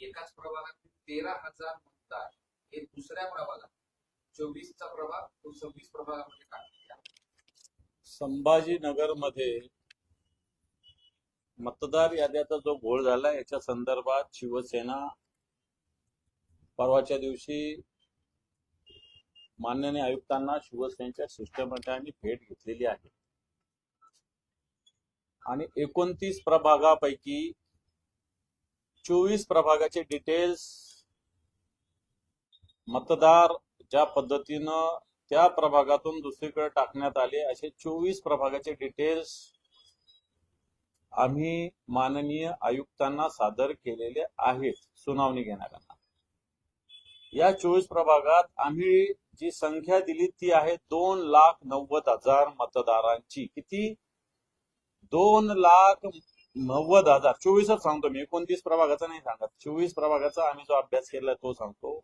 एकाच प्रभागात तेरा हजार मतदार हे दुसऱ्या प्रभागात. चोवीसचा प्रभाग तो सव्वीस प्रभागामध्ये काढला. संभाजीनगरमध्ये मतदार याद्याचा जो घोळ झाला याच्या संदर्भात शिवसेना परवाच्या दिवशी माननीय आयुक्तांना शिवसेनेच्या शिष्टमंडळाने भेट घेतलेली आहे. आणि एकोणतीस प्रभागापैकी चोवीस प्रभागाचे डिटेल्स मतदार ज्या पद्धतीनं त्या प्रभागातून दुसरीकडे टाकण्यात आले असे चोवीस प्रभागाचे डिटेल्स आम्ही माननीय आयुक्तांना सादर केलेले आहेत. सुनावणी घेणाऱ्यांना. या चोवीस प्रभागात आम्ही जी संख्या दिली ती आहे दोन लाख नव्वद हजार मतदारांची. किती? दोन लाख नव्वद हजार. चोवीसच सांगतो मी. एकोणतीस प्रभागाचा नाही सांगत. चोवीस प्रभागाचा आम्ही जो अभ्यास केला तो सांगतो.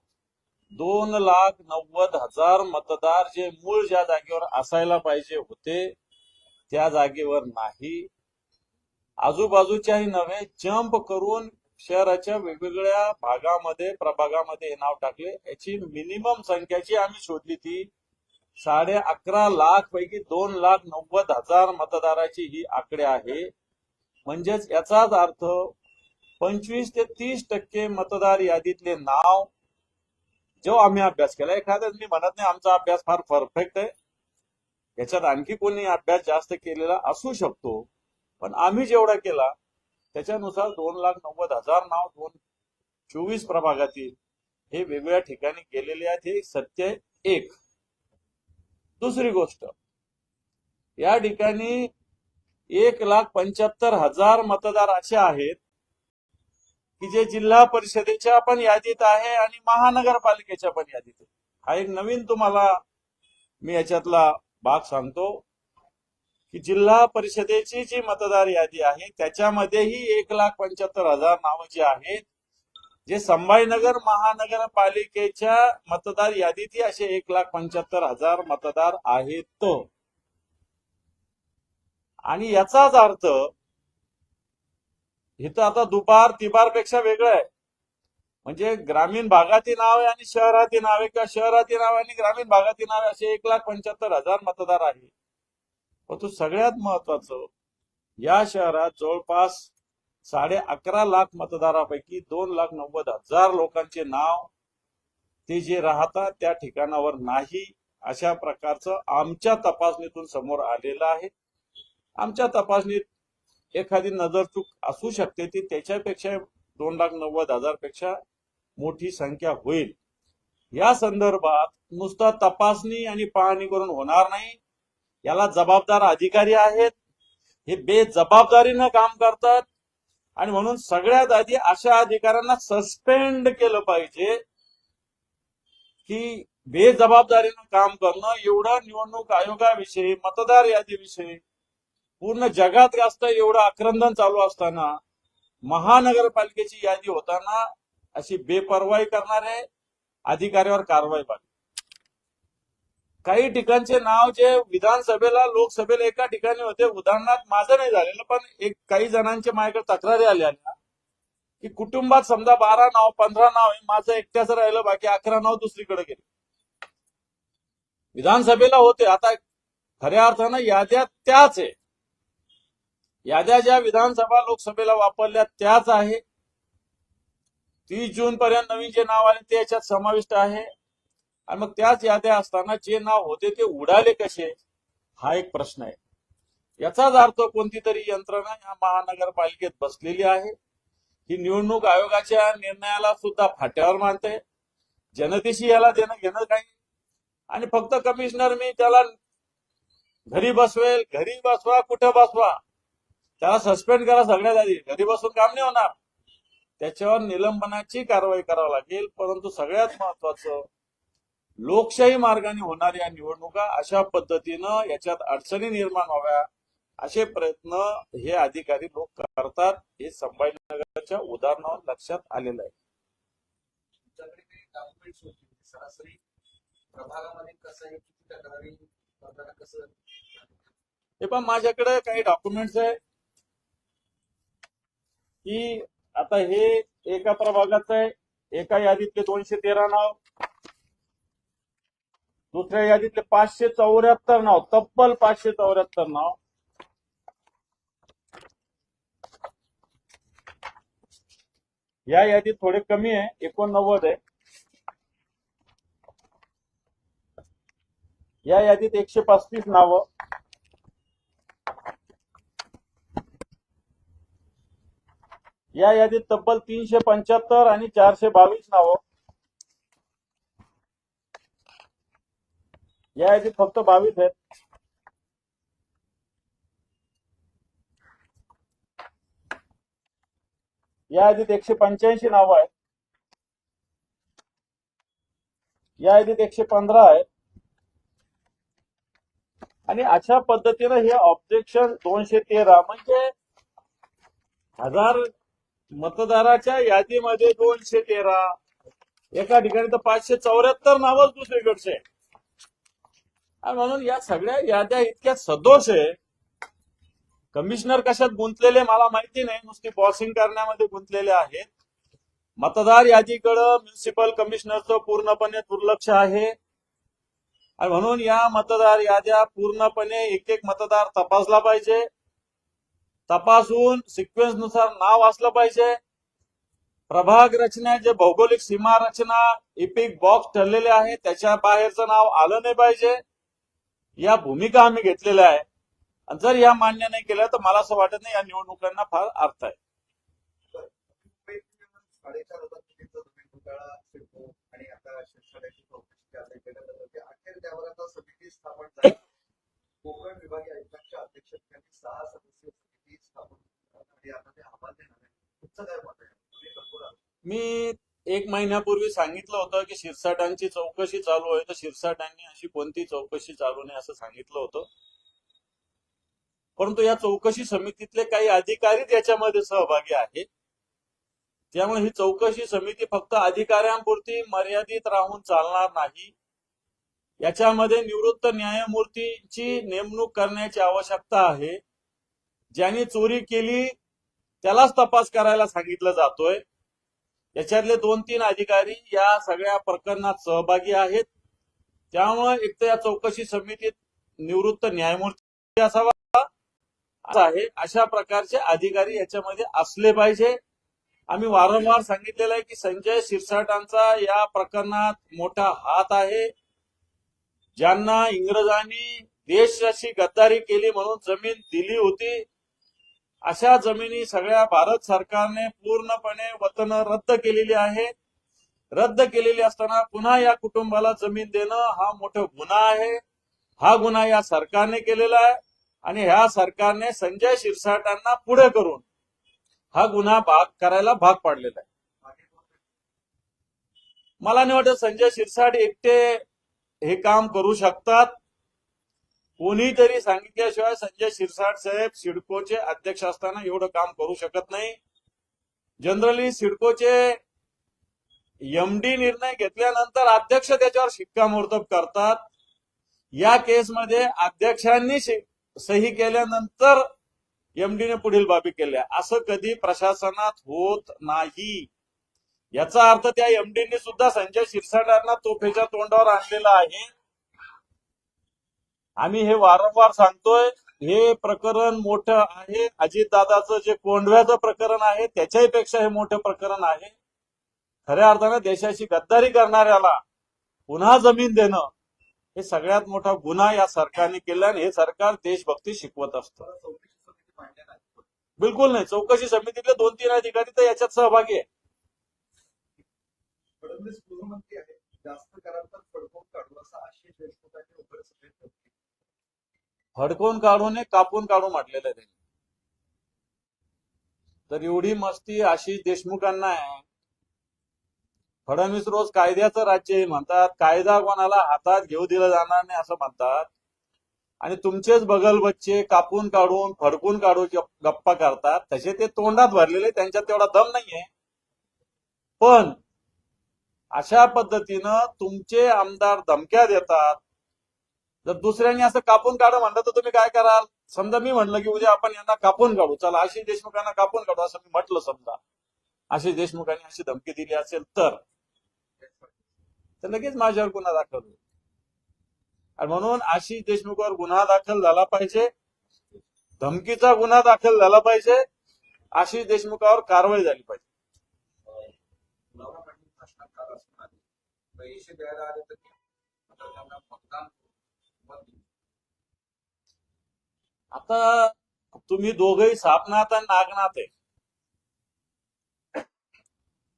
दोन लाख नव्वद हजार मतदार जे मूळ ज्या जागेवर असायला पाहिजे होते त्या जागेवर नाही. आजूबाजूच्याही नव्हे जंप करून शहराच्या वेगवेगळ्या भागामध्ये प्रभागामध्ये हे नाव टाकले. याची मिनिमम संख्या जी आम्ही शोधली ती. साडे अकरा लाख पैकी दोन लाख नव्वद हजार मतदाराची ही आकडे आहे. म्हणजेच याचाच अर्थ पंचवीस ते तीस टक्के मतदार यादीतले नाव जो आम्ही अभ्यास केला. एखाद्या मी म्हणत नाही आमचा अभ्यास फार परफेक्ट आहे. याच्यात आणखी कोणी अभ्यास जास्त केलेला असू शकतो. पण आम्ही जेवढा केला त्याच्यानुसार दोन लाख नव्वद हजार नाव दोन चोवीस प्रभागातील हे वेगवेगळ्या ठिकाणी गेलेले आहेत. हे सत्य एक. दुसरी गोष्ट या ठिकाणी एक लाख पंच्याहत्तर हजार मतदार असे आहेत की जे जिल्हा परिषदेच्या पण यादीत आहे आणि महानगरपालिकेच्या पण यादीत आहे. हा एक नवीन तुम्हाला मी याच्यातला भाग सांगतो. की जिल्हा परिषदेची जी मतदार यादी आहे त्याच्यामध्येही एक लाख पंच्याहत्तर हजार नावं जी आहेत जे संभाजीनगर महानगरपालिकेच्या मतदार यादीतही असे एक लाख पंच्याहत्तर हजार मतदार आहेत आणि याचाच अर्थ इथं आता दुपार तिबारपेक्षा वेगळं आहे. म्हणजे ग्रामीण भागातील नाव आहे आणि शहरातील नावे किंवा शहरातील नाव आहे आणि ग्रामीण भागातील नाव असे एक लाख पंच्याहत्तर हजार मतदार आहे परंतु सगळ्यात महत्वाचं या शहरात जवळपास साडे अकरा लाख मतदारापैकी दोन लाख नव्वद हजार लोकांचे नाव ते जे राहतात त्या ठिकाणावर नाही अशा प्रकारचं आमच्या तपासणीतून समोर आलेलं आहे. आमच्या तपासणीत एखादी नजरचूक असू शकते ती त्याच्यापेक्षा दोन लाख नव्वद हजारपेक्षा मोठी संख्या होईल. या संदर्भात नुसता तपासणी आणि पाहणी करून होणार नाही याला जबाबदार अधिकारी आहेत. हे बेजबाबदारीनं काम करतात. आणि म्हणून सगळ्यात आधी अशा अधिकाऱ्यांना सस्पेंड केलं पाहिजे की बेजबाबदारीनं काम करणं एवढं निवडणूक आयोगाविषयी मतदार यादीविषयी पूर्ण जगात जास्त एवढं आक्रंदन चालू असताना महानगरपालिकेची यादी होताना अशी बेपर्वाई करणारे अधिकाऱ्यावर कारवाई पाहिजे काही ठिकाणचे नाव जे विधानसभेला लोकसभेला एका ठिकाणी होते. उदाहरणार्थ माझं नाही झालेलं पण एक काही जणांचे माझ्याकडे तक्रारी आल्या की कुटुंबात समजा बारा नाव पंधरा नाव माझं एकट्याच राहिलं बाकी अकरा नाव दुसरीकडे गेले. विधानसभेला होते. आता खऱ्या अर्थानं याद्या त्याच आहे. याद्या ज्या विधानसभा लोकसभेला वापरल्या त्याच आहे. तीस जून पर्यंत नवीन जे नाव आले ते याच्यात समाविष्ट आहे. आणि मग त्याच याद्या असताना जे नाव होते ते उडाले कसे? हा एक प्रश्न आहे. याचाच अर्थ कोणती तरी यंत्रणा या महानगरपालिकेत बसलेली आहे. ही निवडणूक आयोगाच्या निर्णयाला सुद्धा फाट्यावर मानते जनतेशी याला देणं घेणं काही आणि फक्त कमिशनर मी त्याला घरी बसवेल घरी बसवा कुठे बसवा त्याला सस्पेंड करा सगळ्यात आधी. घरी बसून काम नाही होणार. त्याच्यावर निलंबनाची कारवाई करावी लागेल परंतु सगळ्यात महत्वाचं लोकशाही मार्गाने होणाऱ्या निवडणुका अशा पद्धतीनं याच्यात अडचणी निर्माण व्हाव्या असे प्रयत्न हे अधिकारी लोक करतात हे संभाजीनगरच्या उदाहरणावर लक्षात आलेलं आहे. तुमच्याकडे काही डॉक्युमेंट्स होते? सरासरी प्रभागामध्ये कसं आहे? किती तक्रारी करताना कसं? हे पण माझ्याकडे काही डॉक्युमेंट्स आहे की आता हे एका प्रभागाचं आहे एका यादीतले दोनशे तेरा नाव दुसऱ्या यादीतले पाचशे चौऱ्याहत्तर नाव तब्बल पाचशे चौऱ्याहत्तर नाव. या यादीत थोडे कमी आहे एकोणनव्वद आहे. या यादीत एकशे पस्तीस नावं. या यादीत तब्बल तीनशे पंच्याहत्तर आणि चारशे बावीस नावं. या यादीत फक्त बावीस आहेत. या यादीत एकशे पंच्याऐंशी नावं आहेत. या यादीत एकशे पंधरा आहेत. आणि अशा पद्धतीनं हे ऑब्जेक्शन दोनशे तेरा म्हणजे हजार मतदाराच्या यादीमध्ये दोनशे तेरा. एका ठिकाणी तर पाचशे चौऱ्याहत्तर नावच दुसरीकडचे. म्हणून या सगळ्या याद्या इतक्या सदोष आहे. कमिशनर कशात गुंतलेले मला माहिती नाही. नुसती बॉसिंग करण्यामध्ये गुंतलेले आहेत. मतदार यादीकडं म्युन्सिपल कमिशनरचं पूर्णपणे दुर्लक्ष आहे. आणि म्हणून या मतदार याद्या पूर्णपणे एक एक मतदार तपासला पाहिजे. तपासून सिक्वेन्सनुसार नाव असलं पाहिजे. प्रभाग रचना जे भौगोलिक सीमा रचना इपिक बॉक्स ठरलेले आहे त्याच्या बाहेरचं नाव आलं नाही पाहिजे. या भूमिका आम्ही घेतलेल्या आहे. आणि जर या मान्य नाही केल्या तर मला असं वाटत नाही या निवडणुकांना फार अर्थ आहे. आता कोकण विभागीय आयुक्तांच्या अध्यक्षतेखाली सहा सदस्यीय समिती स्थापन आणि आता ते देणार आहे तुमचं काय मत आहे मी एक महिन्यापूर्वी सांगितलं होतं की शिरसाटांची चौकशी चालू आहे तर शिरसाटांनी अशी कोणती चौकशी चालू नाही असं सांगितलं होतं. परंतु या चौकशी समितीतले काही अधिकारी याच्यामध्ये सहभागी आहेत. त्यामुळे ही चौकशी समिती फक्त अधिकाऱ्यांपुरती मर्यादित राहून चालणार नाही. याच्यामध्ये निवृत्त न्यायमूर्तीची नेमणूक करण्याची आवश्यकता आहे. ज्यांनी चोरी केली त्यालाच तपास करायला सांगितलं जातोय. याच्यातले दोन तीन अधिकारी या सगळ्या प्रकरणात सहभागी आहेत. त्यामुळे एक तर या चौकशी समितीत निवृत्त न्यायमूर्ती असावा. आहे अशा प्रकारचे अधिकारी याच्यामध्ये असले पाहिजे. आम्ही वारंवार सांगितलेलं आहे की संजय शिरसाटांचा या प्रकरणात मोठा हात आहे. ज्यांना इंग्रजांनी देशाशी गद्दारी केली म्हणून जमीन दिली होती. अशा जमिनी सगळ्या भारत सरकारने पूर्णपणे वतन रद्द केलेली आहे. रद्द केलेली असताना पुन्हा या कुटुंबाला जमीन देणं हा मोठा गुन्हा आहे. हा गुन्हा या सरकारने केलेला आहे आणि ह्या सरकारने संजय शिरसाटांना पुढे करून हा गुन्हा भाग करायला भाग पाडलेला आहे. मला नाही वाटत संजय शिरसाट एकटे हे काम करू शकतात. कोणीतरी सांगितल्याशिवाय संजय शिरसाट साहेब सिडकोचे अध्यक्ष असताना एवढं काम करू शकत नाही. जनरली सिडकोचे एमडी निर्णय घेतल्यानंतर अध्यक्ष त्याच्यावर शिक्कामोर्तब करतात. या केसमध्ये अध्यक्षांनी सही केल्यानंतर एमडीने पुढील बाबी केल्या. असं कधी प्रशासनात होत नाही. याचा अर्थ त्या एमडीने सुद्धा संजय शिरसाटांना तोफेच्या तोंडावर आणलेला आहे. आम्ही हे वारंवार सांगतोय हे प्रकरण मोठं आहे. अजितदादाचं जे कोंडव्याचं प्रकरण आहे त्याच्याही पेक्षा हे मोठं प्रकरण आहे. खऱ्या अर्थानं देशाची गद्दारी करणाऱ्याला पुन्हा जमीन देणं हे सगळ्यात मोठा गुन्हा या सरकारने केला आणि हे सरकार देशभक्ती शिकवत असतं. बिलकुल नाही. चौकशी समितीतले दोन तीन अधिकारी तर याच्यात सहभागी आहे फडणवीस गृहमंत्री आहे जास्त कराल तर फडकवून काढू असं आशिष देशमुखांनी उघड सभेत म्हटलं. फडकून काढून कापून काढू म्हटलेलं आहे त्यांनी. तर एवढी मस्ती आशिष देशमुखांना आहे. फडणवीस रोज कायद्याचं राज्य म्हणतात. कायदा कोणाला हातात घेऊ दिला जाणार नाही असं म्हणतात. आणि तुमचेच बगल बच्चे कापून काढून फडकून काढून गप्पा करतात. तसे ते तोंडात भरलेले त्यांच्यात तेवढा दम नाहीये. पण अशा पद्धतीनं तुमचे आमदार धमक्या देतात. जर दुसऱ्यांनी असं कापून काढा म्हणलं तर तुम्ही काय कराल? समजा मी म्हणलं की उद्या आपण यांना कापून काढू. चला आशिष देशमुखांना कापून काढू असं मी म्हटलं समजा. आशिष देशमुखांनी अशी धमकी दिली असेल तर. तर लगेच माझ्यावर गुन्हा दाखल होईल. आणि म्हणून आशिष देशमुखवर गुन्हा दाखल झाला पाहिजे. धमकीचा गुन्हा दाखल झाला पाहिजे. आशिष देशमुखावर कारवाई झाली पाहिजे. पैसे द्यायला आले तर आता तुम्ही दोघही सापनाथ आणि नागनाथ आहे.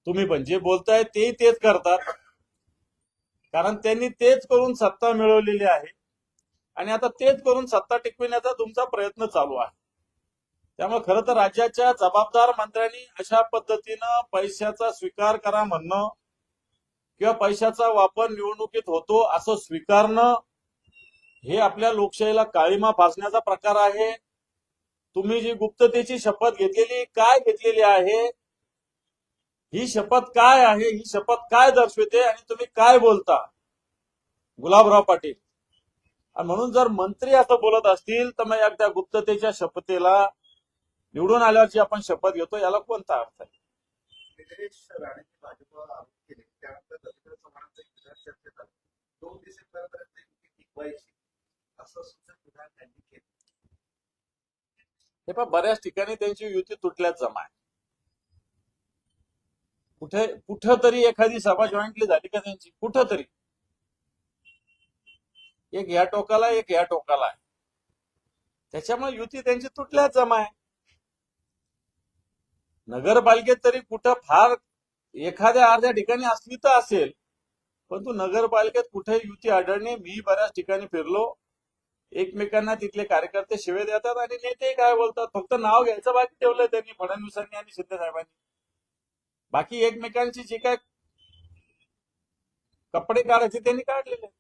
तुम्ही पण जे बोलताय तेही तेच करतात. कारण त्यांनी तेच करून सत्ता मिळवलेली आहे. आणि आता तेच करून सत्ता टिकविण्याचा तुमचा प्रयत्न चालू आहे. त्यामुळे खरं तर राज्याच्या जबाबदार मंत्र्यांनी अशा पद्धतीनं पैशाचा स्वीकार करा म्हणणं किंवा पैशाचा वापर निवडणुकीत होतो असं स्वीकारणं हे आपल्या लोकशाहीला काळीमा फासण्याचा प्रकार आहे. तुम्ही जी गुप्ततेची शपथ घेतलेली काय घेतलेली आहे? ही शपथ काय आहे? ही शपथ काय दर्शवते आणि तुम्ही काय बोलता? गुलाबराव पाटील. आणि म्हणून जर मंत्री असं बोलत असतील तर मग त्या गुप्ततेच्या शपथेला निवडून आल्यावरची आपण शपथ घेतो याला कोणता अर्थ आहे? दोन डिसेंबरपर्यंत टिकवायची असं सूचक विधान त्यांनी केलं हे पण बऱ्याच ठिकाणी त्यांची युती तुटल्यात जमा. आहे कुठे कुठं तरी एखादी सभा जॉईंटली झाली का त्यांची? कुठं तरी एक या टोकाला एक या टोकाला. आहे त्याच्यामुळे युती त्यांची तुटल्याच जमा आहे. नगरपालिकेत तरी कुठं फार एखाद्या अर्ध्या ठिकाणी असली तर असेल. परंतु नगरपालिकेत कुठे युती आढळणे मी बऱ्याच ठिकाणी फिरलो. एकमेकांना तिथले कार्यकर्ते शिवे देतात आणि नेते काय बोलतात? फक्त नाव घ्यायचं बाकी ठेवलंय त्यांनी फडणवीसांनी आणि शिंदे साहेबांनी बाकी एकमेकांची जे काय कपडे काढायचे त्यांनी काढलेले ते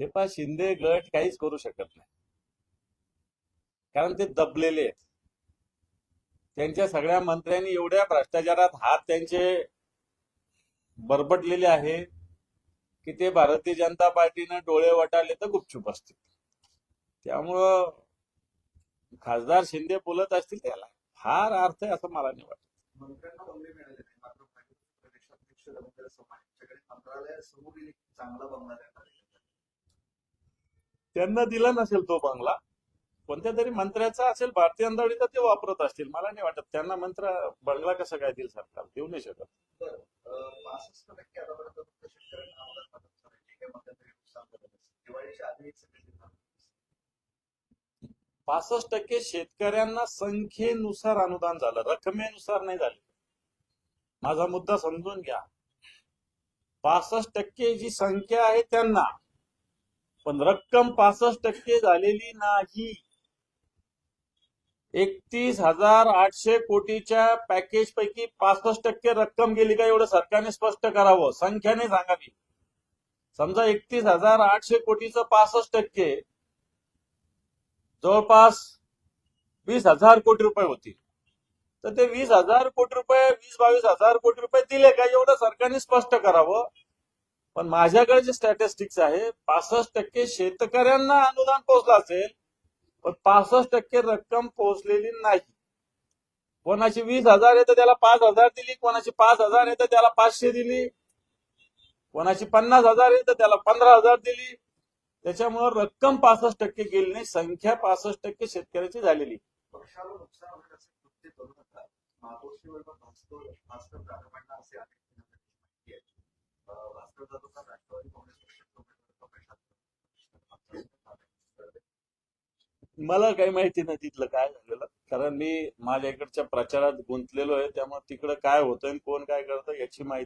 हे पहा शिंदे गट काहीच करू शकत नाही. कारण ते दबलेले आहेत. त्यांच्या सगळ्या मंत्र्यांनी एवढ्या भ्रष्टाचारात हात त्यांचे बरबटलेले आहे की ते भारतीय जनता पार्टीनं डोळे वटाले तर गुपचूप असतील. त्यामुळं खासदार शिंदे बोलत असतील त्याला. फार अर्थ आहे असं मला नाही वाटत. त्यांना दिला नसेल तो बंगला. कोणत्या तरी मंत्र्याचा असेल भारतीय अंतराळीचा ते वापरत असतील. मला नाही वाटत. त्यांना मंत्र बंगला कसं काय देईल सरकार? देऊ नाही शकत. तर पासष्ट टक्के शेतकऱ्यांना संख्येनुसार अनुदान झालं. रकमेनुसार नाही झाले. माझा मुद्दा समजून घ्या. पासष्ट टक्के जी संख्या आहे त्यांना पण रक्कम पासष्ट टक्के झालेली नाही. एकतीस हजार आठशे कोटीच्या पॅकेज पैकी पासष्ट टक्के रक्कम गेली का एवढं सरकारने स्पष्ट करावं? संख्याने सांगावी समजा एकतीस हजार आठशे कोटीचं पासष्ट टक्के जवळपास वीस हजार कोटी रुपये होतील तर ते वीस हजार कोटी रुपये वीस बावीस हजार कोटी रुपये दिले का एवढं सरकारने स्पष्ट करावं? पण माझ्याकडे जे स्टॅटिस्टिक्स आहे पासष्ट टक्के शेतकऱ्यांना अनुदान पोहोचलं असेल पण पासष्ट टक्के रक्कम पोहोचलेली नाही. कोणाची वीस हजार आहे तर त्याला पाच हजार दिली. कोणाची पाच हजार आहे तर त्याला पाचशे दिली. कोणाची पन्नास हजार आहे तर त्याला पंधरा हजार दिली. त्याच्यामुळे रक्कम पासष्ट टक्के गेली नाही संख्या पासष्ट टक्के शेतकऱ्याची झालेली. भास्कर असे अनेक राष्ट्रवादी काँग्रेस मला काही माहिती नाही तिथलं काय झालेलं. कारण मी माझ्या इकडच्या प्रचारात गुंतलेलो आहे त्यामुळे तिकडं काय होतंय कोण काय करतं याची माहिती